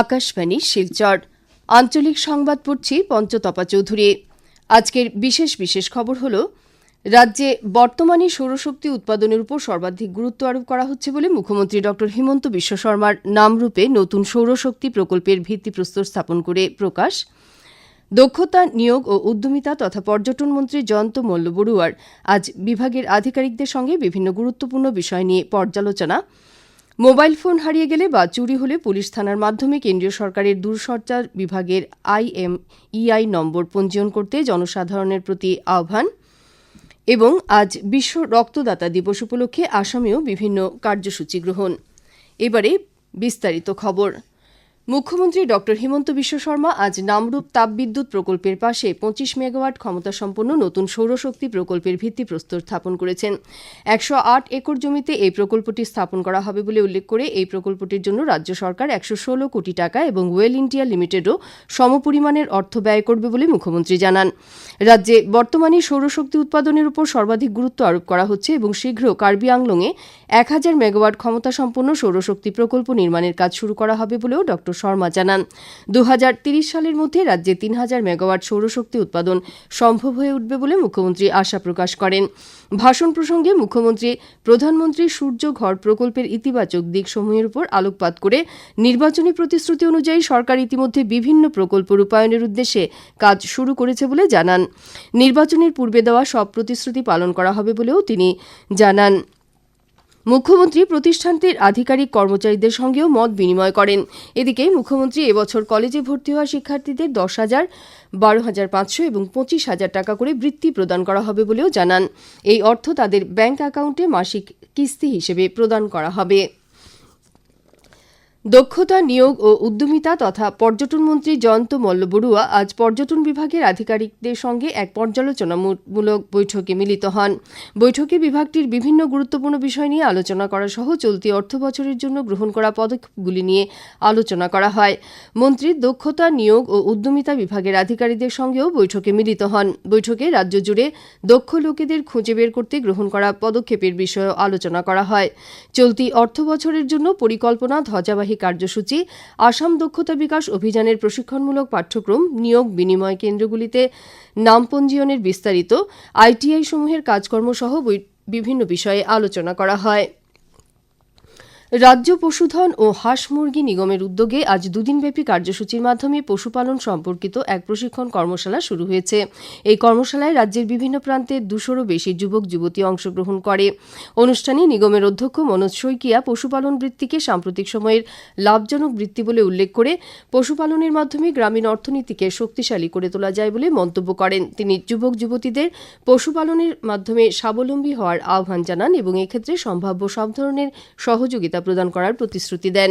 আকাশবাণী, শিলচর। আঞ্চলিক সংবাদ পড়ছি পঞ্চতপা চৌধুরী। আজকের বিশেষ বিশেষ খবর হল, রাজ্যে বর্তমানে সৌরশক্তি উৎপাদনের উপর সর্বাধিক গুরুত্ব আরোপ করা হচ্ছে বলে মুখ্যমন্ত্রী ড. হিমন্ত বিশ্ব শর্মার নামরূপে নতুন সৌরশক্তি প্রকল্পের ভিত্তিপ্রস্তর স্থাপন করে প্রকাশ। দক্ষতা, নিয়োগ ও উদ্যমিতা তথা পর্যটন মন্ত্রী জয়ন্ত মল্ল বড়ুয়ার আজ বিভাগের আধিকারিকদের সঙ্গে বিভিন্ন গুরুত্বপূর্ণ বিষয় নিয়ে পর্যালোচনা। মোবাইল ফোন হারিয়ে গেলে বা চুরি হলে পুলিশ থানার মাধ্যমে কেন্দ্রীয় সরকারের দূরসঞ্চার বিভাগের আইএমইআই নম্বর পঞ্জীয়ন করতে জনসাধারণের প্রতি আহ্বান। এবং আজ বিশ্ব রক্তদাতা দিবস উপলক্ষে আসামেও বিভিন্ন কার্যসূচি গ্রহণ। এবারে বিস্তারিত খবর। মুখ্যমন্ত্রী ড হিমন্ত বিশ্ব শর্মা আজ নামরূপ তাপবিদ্যুৎ প্রকল্পের পাশে পঁচিশ মেগাওয়াট ক্ষমতাসম্পন্ন নতুন সৌরশক্তি প্রকল্পের ভিত্তিপ্রস্তর স্থাপন করেছেন। একশো আট একর জমিতে এই প্রকল্পটি স্থাপন করা হবে বলে উল্লেখ করে এই প্রকল্পটির জন্য রাজ্য সরকার একশো ষোলো কোটি টাকা এবং ওয়েল ইন্ডিয়া লিমিটেডও সমপরিমাণের অর্থ ব্যয় করবে বলে মুখ্যমন্ত্রী জানান। রাজ্যে বর্তমানে সৌরশক্তি উৎপাদনের উপর সর্বাধিক গুরুত্ব আরোপ করা হচ্ছে এবং শীঘ্র কার্বি আংলংয়ে এক হাজার মেগাওয়াট ক্ষমতাসম্পন্ন সৌরশক্তি প্রকল্প নির্মাণের কাজ শুরু করা হবে বলেও শর্মা জানান দু সালের মধ্যে রাজ্যে তিন হাজার মেগাওয়াট সৌরশক্তি উৎপাদন সম্ভব হয়ে উঠবে বলে মুখ্যমন্ত্রী আশা প্রকাশ করেন। ভাষণ প্রসঙ্গে মুখ্যমন্ত্রী, প্রধানমন্ত্রী সূর্য ঘর প্রকল্পের ইতিবাচক দিকসমূহের উপর আলোকপাত করে নির্বাচনী প্রতিশ্রুতি অনুযায়ী সরকার ইতিমধ্যে বিভিন্ন প্রকল্প রূপায়ণের উদ্দেশ্যে কাজ শুরু করেছে বলে জানান। নির্বাচনের পূর্বে দেওয়া সব প্রতিশ্রুতি পালন করা হবে বলেও তিনি জানান। মুখ্যমন্ত্রী প্রতিষ্ঠানটির আধিকারিক কর্মচারীদের সঙ্গেও মত বিনিময় করেন। এদিকে মুখ্যমন্ত্রী এবছর কলেজে ভর্তি হওয়া শিক্ষার্থীদের দশ হাজার, বারো হাজার পাঁচশো এবং পঁচিশ হাজার টাকা করে বৃত্তি প্রদান করা হবে বলেও জানান। এই অর্থ তাদের ব্যাংক অ্যাকাউন্টে মাসিক কিস্তি হিসেবে প্রদান করা হবে। দক্ষতা, নিয়োগ ও উদ্যমিতা তথা পর্যটন মন্ত্রী জয়ন্ত মল্ল বড়ুয়া আজ পর্যটন বিভাগের আধিকারিকদের সঙ্গে এক পর্যালোচনামূলক বৈঠকে মিলিত হন। বৈঠকে বিভাগটির বিভিন্ন গুরুত্বপূর্ণ বিষয় নিয়ে আলোচনা করা সহ চলতি অর্থ বছরের জন্য গ্রহণ করা পদক্ষেপগুলি নিয়ে আলোচনা করা হয়। মন্ত্রী দক্ষতা, নিয়োগ ও উদ্যমিতা বিভাগের আধিকারিকদের সঙ্গেও বৈঠকে মিলিত হন। বৈঠকে রাজ্য জুড়ে দক্ষ লোকেদের খুঁজে বের করতে গ্রহণ করা পদক্ষেপের বিষয়েও আলোচনা করা হয়। চলতি অর্থ বছরের জন্য পরিকল্পনা ধ্বজাবাহী ধারাবাহিক কার্যসূচি, আসাম দক্ষতা বিকাশ অভিযানের প্রশিক্ষণমূলক পাঠ্যক্রম, নিয়োগ বিনিময় কেন্দ্রগুলিতে নাম পঞ্জীয়নের বিস্তারিত, আইটিআই সমূহের কাজকর্ম সহ বিভিন্ন বিষয়ে আলোচনা করা হয়। রাজ্য পশুধন ও হাঁস মুরগি নিগমের উদ্যোগে আজ দুদিনব্যাপী কার্যসূচির মাধ্যমে পশুপালন সম্পর্কিত এক প্রশিক্ষণ কর্মশালা শুরু হয়েছে। এই কর্মশালায় রাজ্যের বিভিন্ন প্রান্তে দুশোরও বেশি যুবক, যুবতী অংশগ্রহণ করে। অনুষ্ঠানে নিগমের অধ্যক্ষ মনোজ শইকিয়া পশুপালন বৃত্তিকে সাম্প্রতিক সময়ের লাভজনক বৃত্তি বলে উল্লেখ করে পশুপালনের মাধ্যমে গ্রামীণ অর্থনীতিকে শক্তিশালী করে তোলা যায় বলে মন্তব্য করেন। তিনি যুবক, যুবতীদের পশুপালনের মাধ্যমে স্বাবলম্বী হওয়ার আহ্বান জানান এবং এক্ষেত্রে সম্ভাব্য সব ধরনের সহযোগিতা প্রদান করার প্রতিশ্রুতি দেন।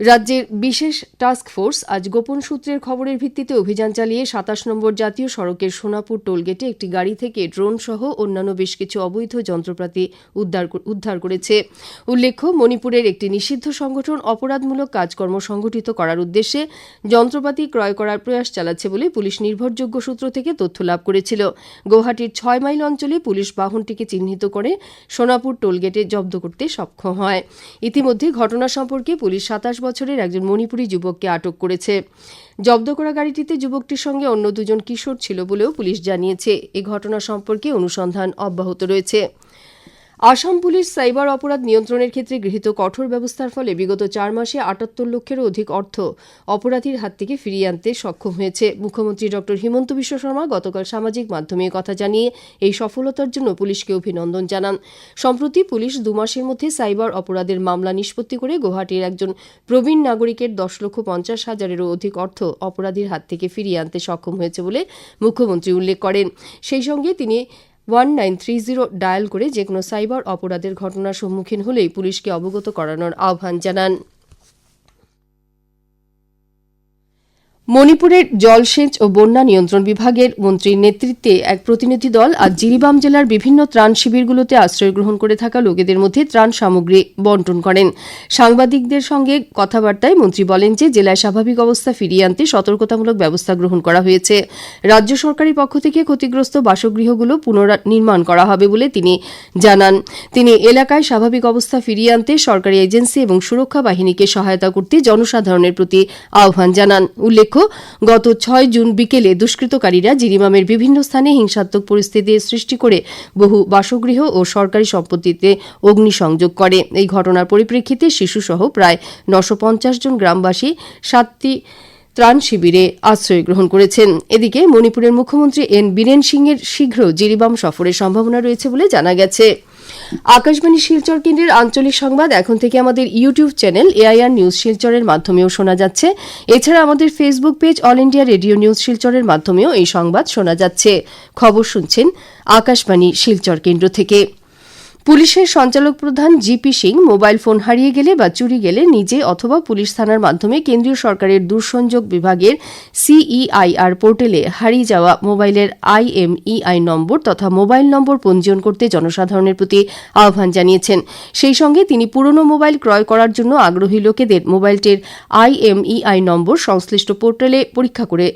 রাজ্যের বিশেষ টাস্ক ফোর্স আজ গোপন সূত্রের খবরের ভিত্তিতে অভিযান চালিয়ে সাতাশ নম্বর জাতীয় সড়কের সোনাপুর টোলগেটে একটি গাড়ি থেকে ড্রোন সহ অন্যান্য বেশ কিছু অবৈধ যন্ত্রপাতি উদ্ধার করেছে। উল্লেখ্য, মণিপুরের একটি নিষিদ্ধ সংগঠন অপরাধমূলক কাজকর্ম সংগঠিত করার উদ্দেশ্যে যন্ত্রপাতি ক্রয় করার প্রয়াস চালাচ্ছে বলে পুলিশ নির্ভরযোগ্য সূত্র থেকে তথ্য লাভ করেছিল। গৌহাটির ছয় মাইল অঞ্চলে পুলিশ বাহনটিকে চিহ্নিত করে সোনাপুর টোলগেটে জব্দ করতে সক্ষম হয়। ইতিমধ্যে ঘটনা সম্পর্কে পুলিশ সাতাশ বছরের একজন মণিপুরী যুবককে আটক করেছে। জব্দ করা গাড়িটিতে যুবকটির সঙ্গে অন্য দুজন কিশোর ছিল বলেও পুলিশ জানিয়েছে। এ ঘটনা সম্পর্কে অনুসন্ধান অব্যাহত রয়েছে। আসাম পুলিশ সাইবার অপরাধ নিয়ন্ত্রণের ক্ষেত্রে গৃহীত কঠোর ব্যবস্থার ফলে বিগত চার মাসে আটাত্তর লক্ষেরও অধিক অর্থ অপরাধীর হাত থেকে ফিরিয়ে আনতে সক্ষম হয়েছে। মুখ্যমন্ত্রী ড হিমন্ত বিশ্ব শর্মা গতকাল সামাজিক মাধ্যমে কথা জানিয়ে এই সফলতার জন্য পুলিশকে অভিনন্দন জানান। সম্প্রতি পুলিশ দু মাসের মধ্যে সাইবার অপরাধের মামলা নিষ্পত্তি করে গুয়াহাটির একজন প্রবীণ নাগরিকের দশ লক্ষ পঞ্চাশ হাজারেরও অধিক অর্থ অপরাধীর হাত থেকে ফিরিয়ে আনতে সক্ষম হয়েছে বলে মুখ্যমন্ত্রী উল্লেখ করেন। সেই সঙ্গে তিনি one nine three zero dial করে যে কোনো সাইবার অপরাধের ঘটনার সম্মুখীন হলেই পুলিশকে অবগত করানোর আহ্বান জানান। মণিপুরের জলসেচ ও বন্যা নিয়ন্ত্রণ বিভাগের মন্ত্রীর নেতৃত্বে এক প্রতিনিধি দল আজ জিরিবাম জেলার বিভিন্ন ত্রাণ শিবিরগুলোতে আশ্রয় গ্রহণ করে থাকা লোকেদের মধ্যে ত্রাণ সামগ্রী বন্টন করেন। সাংবাদিকদের সঙ্গে কথাবার্তায় মন্ত্রী বলেন যে, জেলায় স্বাভাবিক অবস্থা ফিরিয়ে আনতে সতর্কতামূলক ব্যবস্থা গ্রহণ করা হয়েছে। রাজ্য সরকারের পক্ষ থেকে ক্ষতিগ্রস্ত বাসগৃহগুলো পুনর্নির্মাণ করা হবে বলে তিনি জানান। তিনি, এলাকায় স্বাভাবিক অবস্থা ফিরিয়ে আনতে সরকারি এজেন্সি এবং সুরক্ষা বাহিনীকে সহায়তা করতে জনসাধারণের প্রতি আহ্বান জানান। উল্লেখ্য গত ছয় জুন বিকেলে দুষ্কৃতকারীরা জিরিমামের বিভিন্ন স্থানে হিংসাত্মক পরিস্থিতির সৃষ্টি করে বহু বাসগৃহ ও সরকারি সম্পত্তিতে অগ্নিসংযোগ করে। এই ঘটনার পরিপ্রেক্ষিতে শিশুসহ প্রায় নশো জন গ্রামবাসী সাতটি ত্রাণ শিবিরে আশ্রয় গ্রহণ করেছেন। এদিকে মণিপুরের মুখ্যমন্ত্রী এন বীরেন সিংয়ের শীঘ্র জিরিবাম সফরের সম্ভাবনা রয়েছে বলে জানা গেছে। আকাশবাণী শিলচর কেন্দ্রের আঞ্চলিক সংবাদ এখন থেকে আমাদের ইউটিউব চ্যানেল এআইআর নিউজ শিলচরের মাধ্যমেও শোনা যাচ্ছে। এছাড়া আমাদের Facebook page all India radio news শিলচরের মাধ্যমেও এই সংবাদ শোনা যাচ্ছে। খবর শুনছেন আকাশবাণী শিলচর কেন্দ্র থেকে। পুলিশের সঞ্চালক প্রধান জিপি সিং মোবাইল ফোন হারিয়ে গেলে বা চুরি গেলে নিজে অথবা পুলিশ থানার মাধ্যমে কেন্দ্রীয় সরকারের দূরসংযোগ বিভাগের সিইআইআর পোর্টালে হারিয়ে যাওয়া মোবাইলের আইএমইআই নম্বর তথা মোবাইল নম্বর পঞ্জীয়ন করতে জনসাধারণের প্রতি আহ্বান জানিয়েছেন। সেই সঙ্গে তিনি পুরনো মোবাইল ক্রয় করার জন্য আগ্রহী লোকেদের মোবাইলটির আইএমইআই নম্বর সংশ্লিষ্ট পোর্টালে পরীক্ষা করে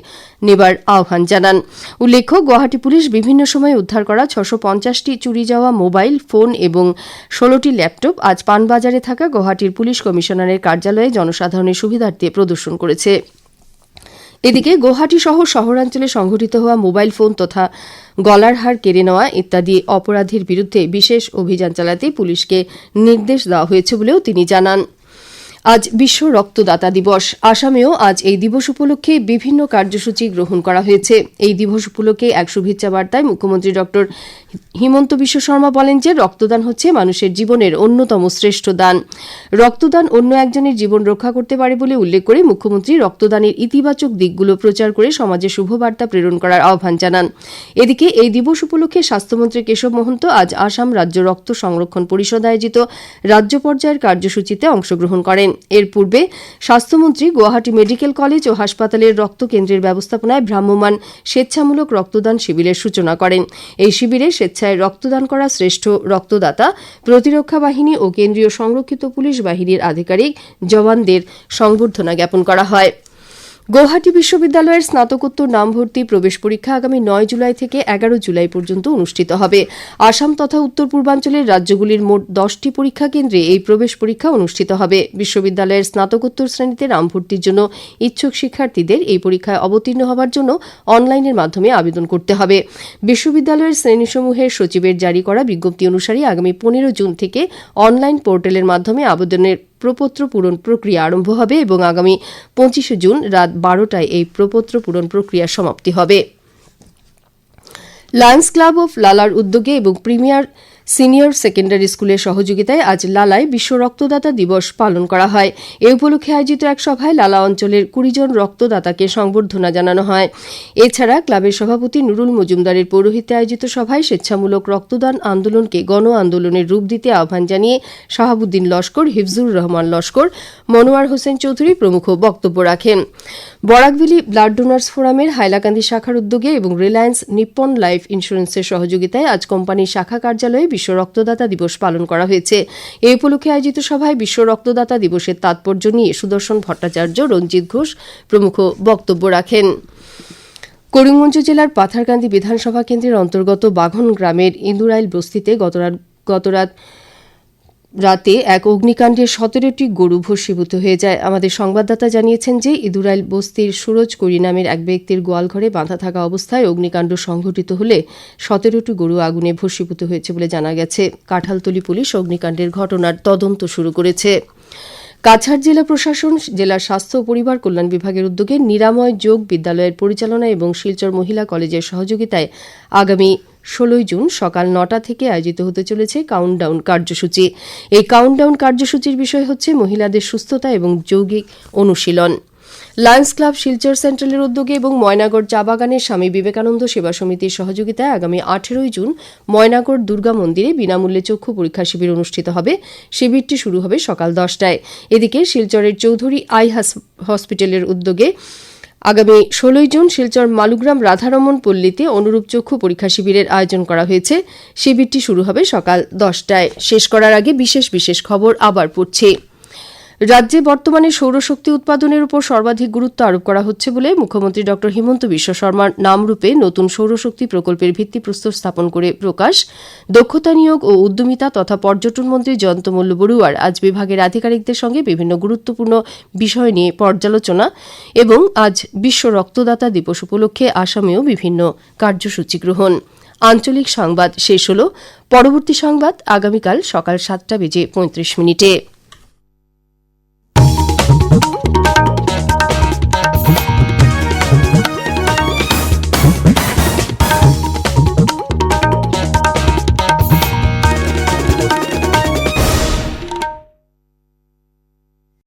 নেবার আহ্বান জানান। উল্লেখ্য, গুয়াহাটি পুলিশ বিভিন্ন সময় উদ্ধার করা ছশো পঞ্চাশটি চুরি যাওয়া মোবাইল ফোন এবং ষোলোটি ল্যাপটপ আজ পানবাজারে থাকা গুয়াহাটির পুলিশ কমিশনারের কার্যালয়ে জনসাধারণের সুবিধার্থে প্রদর্শন করেছে। এদিকে গৌহাটি সহ শহরাঞ্চলে সংঘটিত হওয়া মোবাইল ফোন তথা গলার হার কেড়ে নেওয়া ইত্যাদি অপরাধীর বিরুদ্ধে বিশেষ অভিযান চালাতে পুলিশকে নির্দেশ দেওয়া হয়েছে বলেও তিনি জানান। আজ বিশ্ব রক্তদাতা দিবস। আসামেও আজ এই দিবস উপলক্ষে বিভিন্ন কার্যসূচি গ্রহণ করা হয়েছে। এই দিবস উপলক্ষে এক শুভেচ্ছা বার্তায় মুখ্যমন্ত্রী ড হিমন্ত বিশ্ব শর্মা বলেন যে, রক্তদান হচ্ছে মানুষের জীবনের অন্যতম শ্রেষ্ঠ দান। রক্তদান অন্য একজনের জীবন রক্ষা করতে পারে বলে উল্লেখ করে মুখ্যমন্ত্রী রক্তদানের ইতিবাচক দিকগুলো প্রচার করে সমাজে শুভবার্তা প্রেরণ করার আহ্বান জানান। এদিকে এই দিবস উপলক্ষে স্বাস্থ্যমন্ত্রী কেশব মহন্ত আজ আসাম রাজ্য রক্ত সংরক্ষণ পরিষদ আয়োজিত রাজ্য পর্যায়ের কার্যসূচিতে অংশগ্রহণ করেন। এর পূর্বে স্বাস্থ্যমন্ত্রী, গুয়াহাটি মেডিকেল কলেজ ও হাসপাতালের রক্ত কেন্দ্রের ব্যবস্থাপনায় ভ্রাম্যমাণ স্বেচ্ছামূলক রক্তদান শিবিরের সূচনা করেন। এই শিবিরে স্বেচ্ছায় রক্তদান করা শ্রেষ্ঠ রক্তদাতা, প্রতিরক্ষা বাহিনী ও কেন্দ্রীয় সংরক্ষিত পুলিশ বাহিনীর আধিকারিক, জওয়ানদের সংবর্ধনা জ্ঞাপন করা হয়। গৌহাটি বিশ্ববিদ্যালয়ের স্নাতকোত্তর নাম ভর্তি প্রবেশ পরীক্ষা আগামী নয় জুলাই থেকে এগারো জুলাই পর্যন্ত অনুষ্ঠিত হবে। আসাম তথা উত্তর পূর্বাঞ্চলের রাজ্যগুলির মোট দশটি পরীক্ষা কেন্দ্রে এই প্রবেশ পরীক্ষা অনুষ্ঠিত হবে। বিশ্ববিদ্যালয়ের স্নাতকোত্তর শ্রেণীতে নাম ভর্তির জন্য ইচ্ছুক শিক্ষার্থীদের এই পরীক্ষায় অবতীর্ণ হওয়ার জন্য অনলাইনের মাধ্যমে আবেদন করতে হবে। বিশ্ববিদ্যালয়ের শ্রেণীসমূহের সচিবের জারি করা বিজ্ঞপ্তি অনুসারে আগামী পনেরো জুন থেকে অনলাইন পোর্টালের মাধ্যমে আবেদনের প্রপত্র পূরণ প্রক্রিয়া আরম্ভ হবে এবং আগামী পঁচিশে জুন রাত বারোটায় এই প্রপত্র পূরণ প্রক্রিয়া সমাপ্তি হবে। লায়ন্স ক্লাব অফ লালার উদ্যোগে এবং প্রিমিয়ার সিনিয়র সেকেন্ডারি স্কুলের সহযোগিতায় আজ লালায় বিশ্ব রক্তদাতা দিবস পালন করা হয়। এ উপলক্ষে আয়োজিত এক সভায় লালা অঞ্চলের কুড়ি জন রক্তদাতাকে সংবর্ধনা জানানো হয়। এছাড়া ক্লাবের সভাপতি নুরুল মজুমদারের পৌরোহিত্যে আয়োজিত সভায় স্বেচ্ছামূলক রক্তদান আন্দোলনকে গণ আন্দোলনের রূপ দিতে আহ্বান জানিয়ে শাহাবুদ্দিন লস্কর, হিফজুর রহমান লস্কর, মনোয়ার হোসেন চৌধুরী প্রমুখ বক্তব্য রাখেন। বরাকভেলি ব্লাড ডোনার্স ফোরামের হাইলাকান্দি শাখার উদ্যোগে এবং রিলায়েন্স নিপ্পন লাইফ ইন্স্যুরেন্সের সহযোগিতায় আজ কোম্পানির শাখা কার্যালয়ে বিশ্ব রক্তদাতা দিবস পালন করা হয়েছে। এই উপলক্ষে আয়োজিত সভায় বিশ্ব রক্তদাতা দিবসের তাৎপর্য নিয়ে সুদর্শন ভট্টাচার্য, রঞ্জিত ঘোষ প্রমুখ বক্তব্য রাখেন। করিমগঞ্জ জেলার পাথারকান্দি বিধানসভা কেন্দ্রের অন্তর্গত বাঘন গ্রামের ইন্দুরাইল বস্তিতে গতরাত গতরাত রাতে এক অগ্নিকাণ্ডে সতেরোটি গরু ভস্মীভূত হয়ে যায়। আমাদের সংবাদদাতা জানিয়েছেন যে ইদুরাইল বস্তির সুরজ করি নামের এক ব্যক্তির গোয়ালঘরে বাঁধা থাকা অবস্থায় অগ্নিকাণ্ড সংঘটিত হলে সতেরোটি গরু আগুনে ভস্মীভূত হয়েছে বলে জানা গেছে। কাঁঠালতলি পুলিশ অগ্নিকাণ্ডের ঘটনার তদন্ত শুরু করেছে। কাছাড় জেলা প্রশাসন জেলার স্বাস্থ্য ও পরিবার কল্যাণ বিভাগের উদ্যোগে নিরাময় যোগ বিদ্যালয়ের পরিচালনা এবং শিলচর মহিলা কলেজের সহযোগিতায় আগামী ষোলোই জুন সকাল নটা থেকে আয়োজিত হতে চলেছে কাউন্টডাউন কার্যসূচি। এই কাউন্টডাউন কার্যসূচির বিষয় হচ্ছে মহিলাদের সুস্থতা এবং যৌগিক অনুশীলন। লায়ন্স ক্লাব শিলচর সেন্ট্রালের উদ্যোগে এবং ময়নাগড় চা বাগানের স্বামী বিবেকানন্দ সেবা সমিতির সহযোগিতায় আগামী আঠেরোই জুন ময়নাগড় দুর্গা মন্দিরে বিনামূল্যে চক্ষু পরীক্ষা শিবির অনুষ্ঠিত হবে। শিবিরটি শুরু হবে সকাল দশটায়। এদিকে শিলচরের চৌধুরী আই হসপিটালের উদ্যোগে আগামী ষোলোই জুন শিলচর মালুগ্রাম রাধারমন পল্লীতে অনুরূপ চক্ষু পরীক্ষা শিবিরের আয়োজন করা হয়েছে। শিবিরটি শুরু হবে সকাল দশটায়। শেষ করার আগে বিশেষ বিশেষ খবর আবার পড়ছে। রাজ্যে বর্তমানে সৌরশক্তি উৎপাদনের উপর সর্বাধিক গুরুত্ব আরোপ করা হচ্ছে বলে মুখ্যমন্ত্রী ড হিমন্ত বিশ্ব শর্মার নামরূপে নতুন সৌরশক্তি প্রকল্পের ভিত্তিপ্রস্তর স্থাপন করে প্রকাশ। দক্ষতা নিয়োগ ও উদ্যমিতা তথা পর্যটন মন্ত্রী জয়ন্ত মল্ল বড়ুয়ার আজ বিভাগের আধিকারিকদের সঙ্গে বিভিন্ন গুরুত্বপূর্ণ বিষয় নিয়ে পর্যালোচনা এবং আজ বিশ্ব রক্তদাতা দিবস উপলক্ষে আসামেও বিভিন্ন কার্যসূচি গ্রহণ। আঞ্চলিক সংবাদ শেষ হল। পরবর্তী সংবাদ আগামীকাল সকাল সাতটা বেজে পঁয়ত্রিশ মিনিটে।